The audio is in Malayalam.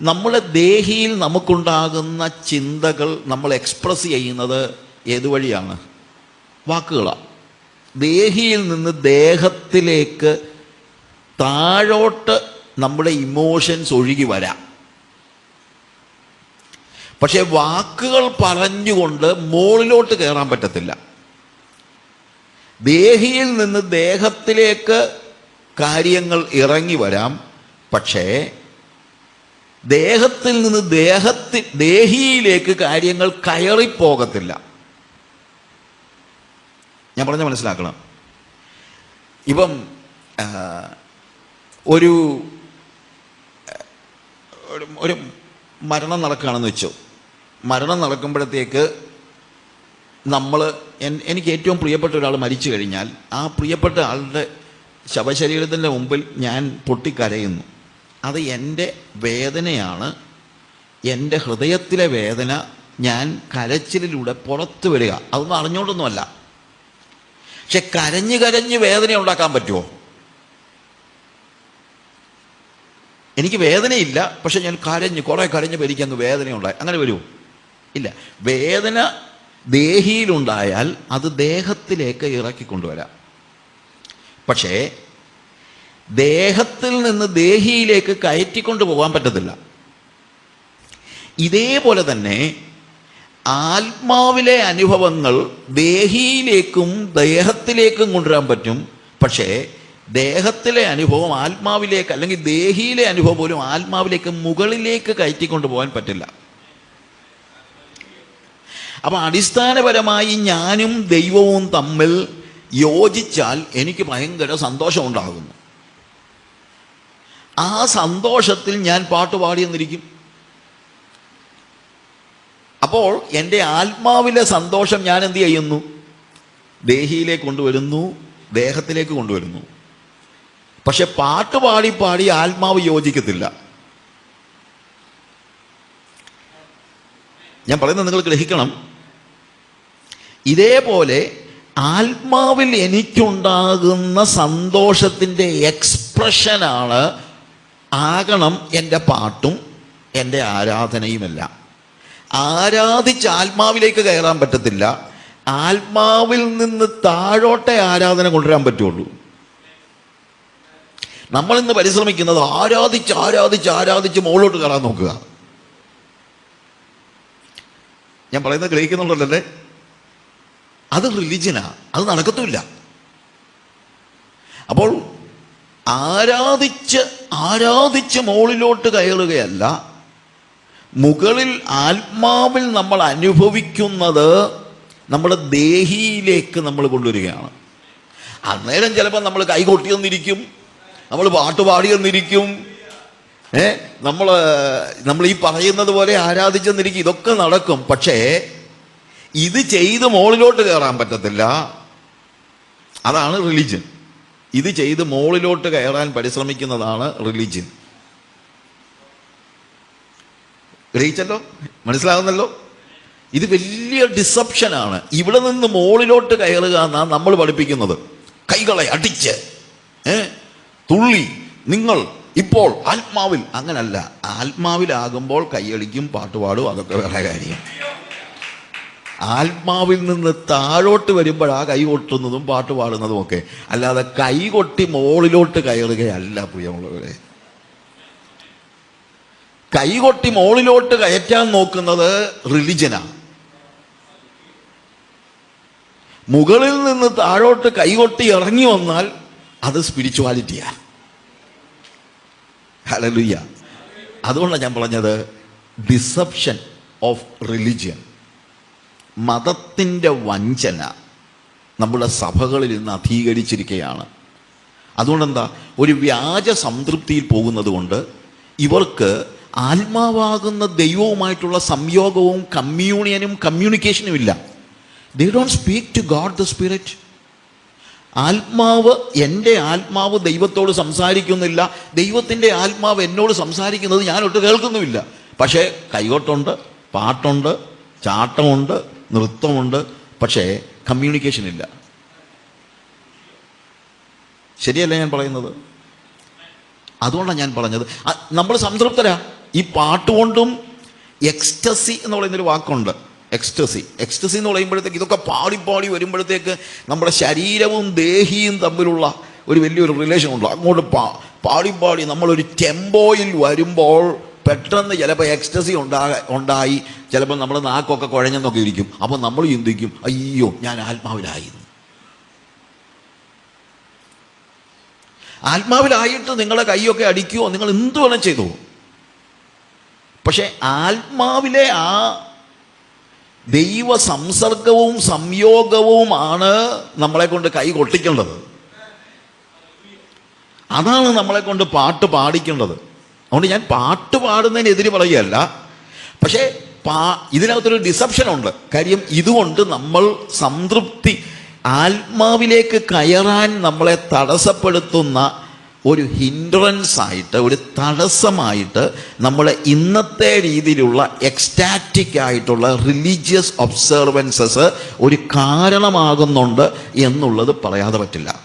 നമ്മളെ ദേഹിയിൽ നമുക്കുണ്ടാകുന്ന ചിന്തകൾ നമ്മൾ എക്സ്പ്രസ് ചെയ്യുന്നത് ഏതു വഴിയാണ്? വാക്കുകളാണ് ദേഹിയിൽ നിന്ന് ദേഹത്തിലേക്ക് താഴോട്ട് നമ്മുടെ ഇമോഷൻസ് ഒഴുകി വരാം. പക്ഷെ വാക്കുകൾ പറഞ്ഞുകൊണ്ട് മുകളിലോട്ട് കയറാൻ പറ്റത്തില്ല. ദേഹിയിൽ നിന്ന് ദേഹത്തിലേക്ക് കാര്യങ്ങൾ ഇറങ്ങി വരാം. പക്ഷേ ദേഹത്തിൽ നിന്ന് ദേഹത്തി ദേഹിയിലേക്ക് കാര്യങ്ങൾ കയറിപ്പോകത്തില്ല. ഞാൻ പറഞ്ഞ മനസ്സിലാക്കണം. ഇപ്പം ഒരു ഒരു മരണം നടക്കുകയാണെന്ന് വെച്ചു. മരണം നടക്കുമ്പോഴത്തേക്ക് നമ്മൾ എനിക്ക് ഏറ്റവും പ്രിയപ്പെട്ട ഒരാൾ മരിച്ചു കഴിഞ്ഞാൽ ആ പ്രിയപ്പെട്ട ആളുടെ ശവശരീരത്തിന്റെ മുമ്പിൽ ഞാൻ പൊട്ടിക്കരയുന്നു. അത് എന്റെ വേദനയാണ്. എന്റെ ഹൃദയത്തിലെ വേദന ഞാൻ കരച്ചിലിലൂടെ പുറത്തു വരിക. അതൊന്നും അറിഞ്ഞുകൊണ്ടൊന്നുമല്ല. പക്ഷെ കരഞ്ഞു കരഞ്ഞ് വേദന ഉണ്ടാക്കാൻ പറ്റുമോ? എനിക്ക് വേദനയില്ല. പക്ഷെ ഞാൻ കരഞ്ഞ് കുറേ കരഞ്ഞ് പരിക്കുന്നു വേദനയുണ്ടായി അങ്ങനെ വരുമോ ഇല്ല. വേദന ദേഹിയിലുണ്ടായാൽ അത് ദേഹത്തിലേക്ക് ഇറക്കിക്കൊണ്ടുവരാം. പക്ഷേ ദേഹത്തിൽ നിന്ന് ദേഹിയിലേക്ക് കയറ്റിക്കൊണ്ട് പോകാൻ പറ്റത്തില്ല. ഇതേപോലെ തന്നെ ആത്മാവിലെ അനുഭവങ്ങൾ ദേഹിയിലേക്കും ദേഹത്തിലേക്കും കൊണ്ടുവരാൻ പറ്റും. പക്ഷേ ദേഹത്തിലെ അനുഭവം ആത്മാവിലേക്ക് അല്ലെങ്കിൽ ദേഹിയിലെ അനുഭവം പോലും ആത്മാവിലേക്ക് മുകളിലേക്ക് കയറ്റിക്കൊണ്ട് പോകാൻ പറ്റില്ല. അപ്പം അടിസ്ഥാനപരമായി ഞാനും ദൈവവും തമ്മിൽ യോജിച്ചാൽ എനിക്ക് ഭയങ്കര സന്തോഷമുണ്ടാകുന്നു. ആ സന്തോഷത്തിൽ ഞാൻ പാട്ട് പാടിയെന്നിരിക്കും. അപ്പോൾ എന്റെ ആത്മാവിലെ സന്തോഷം ഞാൻ എന്ത് ചെയ്യുന്നു? ദേഹിയിലേക്ക് കൊണ്ടുവരുന്നു ദേഹത്തിലേക്ക് കൊണ്ടുവരുന്നു. പക്ഷെ പാട്ട് പാടി പാടി ആത്മാവ് യോജിക്കത്തില്ല. ഞാൻ പറയുന്നത് നിങ്ങൾ ഗ്രഹിക്കണം. ഇതേപോലെ ആത്മാവിൽ എനിക്കുണ്ടാകുന്ന സന്തോഷത്തിന്റെ എക്സ്പ്രഷനാണ് ആകണം എന്റെ പാട്ടും എന്റെ ആരാധനയുമെല്ലാം. ആരാധിച്ച് ആത്മാവിലേക്ക് കയറാൻ പറ്റത്തില്ല. ആത്മാവിൽ നിന്ന് താഴോട്ടെ ആരാധന കൊണ്ടുവരാൻ പറ്റുള്ളൂ. നമ്മൾ ഇന്ന് പരിശ്രമിക്കുന്നത് ആരാധിച്ച് ആരാധിച്ച് ആരാധിച്ച് മുകളിലോട്ട് കയറാൻ നോക്കുക. ഞാൻ പറയുന്നത് ഗ്രഹിക്കുന്നുണ്ടല്ലേ? അത് റിലിജനാ അത് നടക്കത്തുമില്ല. അപ്പോൾ ആരാധിച്ച് ആരാധിച്ച് മുകളിലോട്ട് കയറുകയല്ല മുകളിൽ ആത്മാവിൽ നമ്മൾ അനുഭവിക്കുന്നത് നമ്മുടെ ദേഹിയിലേക്ക് നമ്മൾ കൊണ്ടുവരികയാണ്. അന്നേരം ചിലപ്പോൾ നമ്മൾ കൈകൊട്ടിയെന്നിരിക്കും നമ്മൾ പാട്ട് പാടിയെന്നിരിക്കും ഏ നമ്മൾ നമ്മൾ ഈ പറയുന്നത് പോലെ ആരാധിച്ചെന്നിരിക്കും ഇതൊക്കെ നടക്കും. പക്ഷേ ഇത് ചെയ്ത് മുകളിലോട്ട് കയറാൻ പറ്റത്തില്ല. അതാണ് റിലിജൻ. ഇത് ചെയ്ത് മുകളിലോട്ട് കയറാൻ പരിശ്രമിക്കുന്നതാണ് റിലിജൻ ഗ്രഹിച്ചല്ലോ? മനസ്സിലാകുന്നല്ലോ ഇത് വലിയ ഡിസപ്ഷനാണ്. ഇവിടെ നിന്ന് മുകളിലോട്ട് കയറുക എന്നാണ് നമ്മൾ പഠിപ്പിക്കുന്നത്. കൈകളെ അടിച്ച് ഏ? തുള്ളി. നിങ്ങൾ ഇപ്പോൾ ആത്മാവിൽ അങ്ങനല്ല. ആത്മാവിലാകുമ്പോൾ കൈയടിക്കും പാട്ടുപാടും അതൊക്കെ വേറെ കാര്യം. ആത്മാവിൽ നിന്ന് താഴോട്ട് വരുമ്പോഴാണ് കൈ കൊട്ടുന്നതും പാട്ട് പാടുന്നതും ഒക്കെ. അല്ലാതെ കൈ കൊട്ടി മോളിലോട്ട് കയറുകയല്ല പ്രിയമുള്ളവരെ കൈകൊട്ടി മോളിലോട്ട് കയറ്റാൻ നോക്കുന്നത് റിലിജനാണ് മുകളിൽ നിന്ന് താഴോട്ട് കൈകൊട്ടി ഇറങ്ങി വന്നാൽ അത് സ്പിരിച്വാലിറ്റിയാണ് ഹലലുയ്യ അതുകൊണ്ടാണ് ഞാൻ പറഞ്ഞത് ഡിസപ്ഷൻ ഓഫ് റിലിജിയൻ. മതത്തിന്റെ വഞ്ചന നമ്മുടെ സഭകളിൽ ഇന്ന് അധീകരിച്ചിരിക്കുകയാണ് അതുകൊണ്ടെന്താ? ഒരു വ്യാജ സംതൃപ്തിയിൽ പോകുന്നത് കൊണ്ട് ഇവർക്ക് ആത്മാവാകുന്ന ദൈവവുമായിട്ടുള്ള സംയോഗവും കമ്മ്യൂണിയനും കമ്മ്യൂണിക്കേഷനും ഇല്ല. They don't speak to god the spirit ആത്മാവ് എന്റെ ആത്മാവ് ദൈവത്തോട് സംസാരിക്കുന്നില്ല. ദൈവത്തിന്റെ ആത്മാവ് എന്നോട് സംസാരിക്കുന്നത് ഞാനൊട്ട് കേൾക്കുന്നുമില്ല. പക്ഷേ കൈകൊട്ടുണ്ട് പാട്ടുണ്ട് ചാട്ടമുണ്ട് നൃത്തമുണ്ട് പക്ഷേ കമ്മ്യൂണിക്കേഷൻ ഇല്ല. ശരിയല്ല ഞാൻ പറയുന്നത്? അതുകൊണ്ടാണ് ഞാൻ പറഞ്ഞത്. നമ്മൾ സംതൃപ്തരാ. ഈ പാട്ടുകൊണ്ടും എക്സ്റ്റസി എന്ന് പറയുന്നൊരു വാക്കുണ്ട്. എക്സ്റ്റസി എക്സ്റ്റസി എന്ന് പറയുമ്പോഴത്തേക്ക് ഇതൊക്കെ പാടി പാടി വരുമ്പോഴത്തേക്ക് നമ്മുടെ ശരീരവും ദേഹിയും തമ്മിലുള്ള ഒരു വലിയൊരു റിലേഷൻ ഉണ്ട്. അങ്ങോട്ട് പാ പാടി പാടി നമ്മളൊരു ടെമ്പോയിൽ വരുമ്പോൾ പെട്ടെന്ന് ചിലപ്പോൾ എക്സ്റ്റസി ഉണ്ടാ ഉണ്ടായി ചിലപ്പോൾ നമ്മൾ നാക്കൊക്കെ കുഴഞ്ഞെന്നൊക്കെ ഇരിക്കും. അപ്പോൾ നമ്മൾ ചിന്തിക്കും അയ്യോ ഞാൻ ആത്മാവിലായി ആത്മാവിലായിട്ട് നിങ്ങളെ കൈയൊക്കെ അടിക്കുമോ നിങ്ങൾ എന്ത് വേണം ചെയ്തു? പക്ഷേ ആത്മാവിലെ ആ ദൈവ സംസർഗവും സംയോഗവുമാണ് നമ്മളെ കൊണ്ട് കൈ കൊട്ടിക്കേണ്ടത്. അതാണ് നമ്മളെ കൊണ്ട് പാട്ട് പാടിക്കേണ്ടത്. അതുകൊണ്ട് ഞാൻ പാട്ട് പാടുന്നതിനെതിരെ പറയുകയല്ല. പക്ഷേ പാ ഇതിനകത്തൊരു ഡിസപ്ഷൻ ഉണ്ട്. കാര്യം ഇതുകൊണ്ട് നമ്മൾ സംതൃപ്തി ആത്മാവിലേക്ക് കയറാൻ നമ്മളെ തടസ്സപ്പെടുത്തുന്ന ഒരു ഹിൻഡ്രൻസ് ആയിട്ട് ഒരു തടസ്സമായിട്ട് നമ്മളെ ഇന്നത്തെ രീതിയിലുള്ള എക്സ്റ്റാറ്റിക് ആയിട്ടുള്ള റിലീജിയസ് ഒബ്സർവൻസസ് ഒരു കാരണമാകുന്നുണ്ട് എന്നുള്ളത് പറയാതെ പറ്റില്ല.